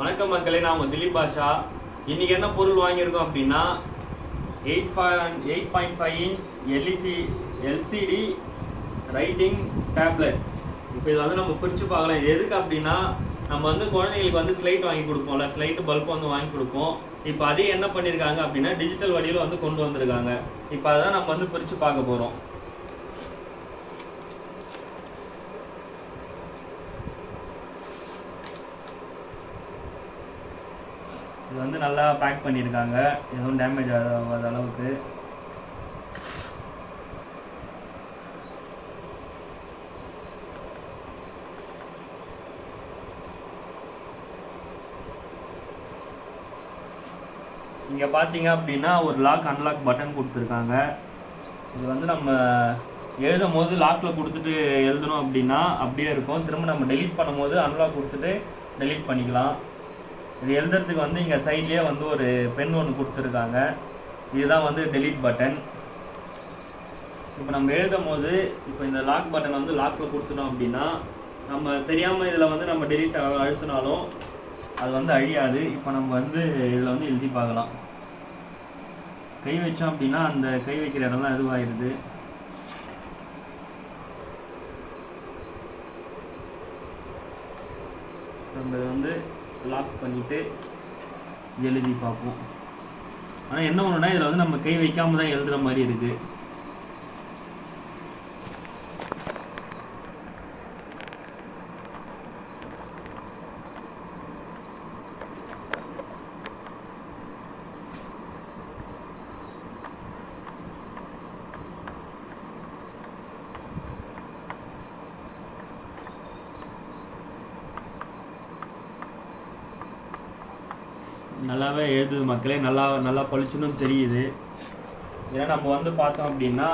வணக்கம் மக்களே நான் உங்கள் திலீப் பாஷா. இன்றைக்கி என்ன பொருள் வாங்கியிருக்கோம் அப்படின்னா eight five eight point five inch LEC LCD writing tablet இப்போ இது வந்து நம்ம பிரித்து பார்க்கலாம். இது எதுக்கு அப்படின்னா நம்ம வந்து குழந்தைங்களுக்கு வந்து ஸ்லைட் வாங்கி கொடுப்போம்ல. ஸ்லைட்டு பல்ப் வந்து வாங்கி கொடுப்போம். இப்போ அதே என்ன பண்ணியிருக்காங்க அப்படின்னா டிஜிட்டல் வடிவில் வந்து கொண்டு வந்திருக்காங்க. இப்போ அதான் நம்ம வந்து பிரித்து பார்க்க போகிறோம் இது வந்து நல்லா பேக் பண்ணியிருக்காங்க. எதுவும் டேமேஜ் ஆகாத அளவுக்கு. இங்கே பார்த்தீங்க அப்படின்னா ஒரு லாக் அன்லாக் பட்டன் கொடுத்துருக்காங்க. இது வந்து நம்ம எழுதும் போது லாக்கில் கொடுத்துட்டு எழுதணும் அப்படின்னா அப்படியே இருக்கும். திரும்ப நம்ம டெலீட் பண்ணும்போது அன்லாக் கொடுத்துட்டு டெலீட் பண்ணிக்கலாம். இது எழுதுறதுக்கு வந்து இங்கே சைட்லேயே வந்து ஒரு பென் ஒன்று கொடுத்துருக்காங்க. இதுதான் வந்து டெலீட் பட்டன் இப்போ நம்ம எழுதும் போது இப்போ இந்த லாக் பட்டன் வந்து லாக்கில் கொடுத்துட்டோம் அப்படின்னா நம்ம தெரியாமல் இதில் வந்து நம்ம டெலீட் அழுத்தினாலும் அது வந்து அழியாது. இப்போ நம்ம வந்து இதில் வந்து எழுதி பார்க்கலாம். கை வச்சோம் அப்படின்னா அந்த கை வைக்கிற இடம்லாம் இதுவாகிடுது நம்ம வந்து லாக் பண்ணிவிட்டு எழுதி பார்ப்போம். ஆனால் என்ன ஒன்றுனா இதில் வந்து நம்ம கை வைக்காமல் தான் எழுதுகிற மாதிரி இருக்குது நல்லாவே எழுதுது மக்களே நல்லா நல்லா பளிச்சுன்னு தெரியுது. ஏன்னா நம்ம வந்து பார்த்தோம் அப்படின்னா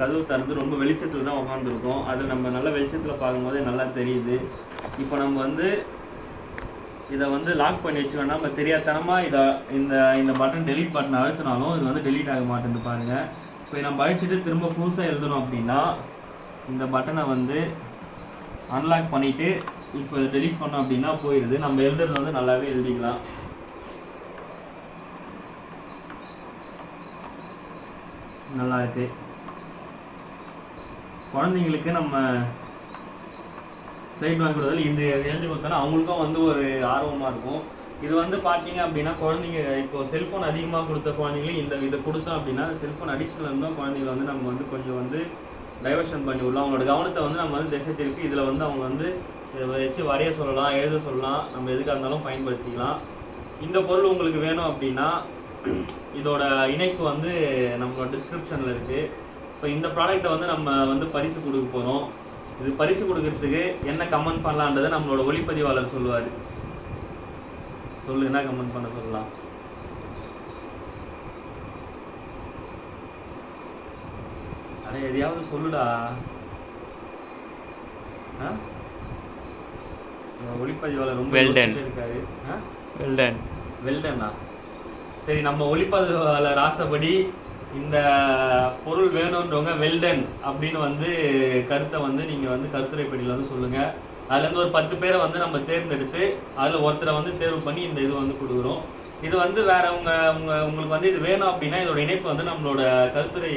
கதவு திறந்து ரொம்ப வெளிச்சத்தில் தான் உட்காந்துருக்கோம் அது நம்ம நல்ல வெளிச்சத்தில் பார்க்கும்போதே நல்லா தெரியுது. இப்போ நம்ம வந்து இதை வந்து லாக் பண்ணி வச்சுக்கோன்னா நம்ம தெரியாதனமாக இதை இந்த இந்த பட்டன் டெலிட் பட்டன் அழுத்தினாலும் இது வந்து டெலீட் ஆக மாட்டேங்குது பாருங்கள் இப்போ நம்ம அழிச்சிட்டு திரும்ப புதுசாக எழுதணும் அப்படின்னா இந்த பட்டனை வந்து அன்லாக் பண்ணிவிட்டு இப்போ டெலிட் பண்ணோம் அப்படின்னா போயிடுது நம்ம எழுதுறது வந்து நல்லாவே எழுதிக்கலாம். நல்லா இருக்குது குழந்தைங்களுக்கு நம்ம ஸ்லைட் வாங்கி கொடுத்ததில் இது எழுதி கொடுத்தோன்னா அவங்களுக்கும் வந்து ஒரு ஆர்வமாக இருக்கும். இது வந்து பார்த்தீங்க அப்படின்னா குழந்தைங்க இப்போ செல்ஃபோன் அதிகமாக கொடுத்த குழந்தைங்களும் இந்த இதை கொடுத்தோம் அப்படின்னா செல்ஃபோன் அடிக்ஷனில் இருந்தோம் குழந்தைங்கள வந்து நம்ம வந்து கொஞ்சம் வந்து டைவர்ஷன் பண்ணி விடலாம் அவங்களோட கவனத்தை வந்து நம்ம வந்து திசை திருப்பி இதில் வந்து அவங்க வந்து இதை வச்சு வரைய சொல்லலாம் எழுத சொல்லலாம் நம்ம எதுக்காக இருந்தாலும் பயன்படுத்திக்கலாம். இந்த பொருள் உங்களுக்கு வேணும் அப்படின்னா இதோட இணைப்பு வந்து நம்மளோட டிஸ்கிரிப்ஷனில் இருக்குது இப்போ இந்த ப்ராடக்ட்டை வந்து நம்ம வந்து பரிசு கொடுக்க போகிறோம் இது பரிசு கொடுக்கறதுக்கு என்ன கமெண்ட் பண்ணலான்றதை நம்மளோட ஒளிப்பதிவாளர் சொல்லுவார். சொல்லு என்ன கமெண்ட் பண்ண சொல்லலாம்? அட எதையாவது சொல்லுடா. ஆ? ஒளிப்பதிவாளர் ரொம்ப இருக்காரு. வெல்டன் வெல்டனா சரி நம்ம ஒளிப்பதிவாளர் ஆசைப்படி இந்த பொருள் வேணுன்றவங்க வெல்டன் அப்படின்னு வந்து கருத்தை வந்து நீங்கள் வந்து கருத்துரைப்படியில் வந்து சொல்லுங்கள் அதுலேருந்து ஒரு பத்து பேரை வந்து நம்ம தேர்ந்தெடுத்து அதில் ஒருத்தரை வந்து தேர்வு பண்ணி இந்த இது வந்து கொடுக்குறோம். இது வந்து வேற உங்க உங்க உங்களுக்கு வந்து இது வேணும் அப்படின்னா இதோட இணைப்பு வந்து நம்மளோட கருத்துரை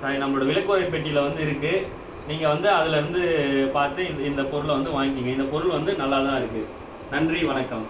சாரி நம்மளோட விளக்குறை பெட்டியில் வந்து இருக்குது நீங்கள் வந்து அதுல இருந்து பார்த்து இந்த இந்த பொருளை வந்து வாங்கிக்கிங்க. இந்த பொருள் வந்து நல்லா தான் இருக்குது நன்றி வணக்கம்.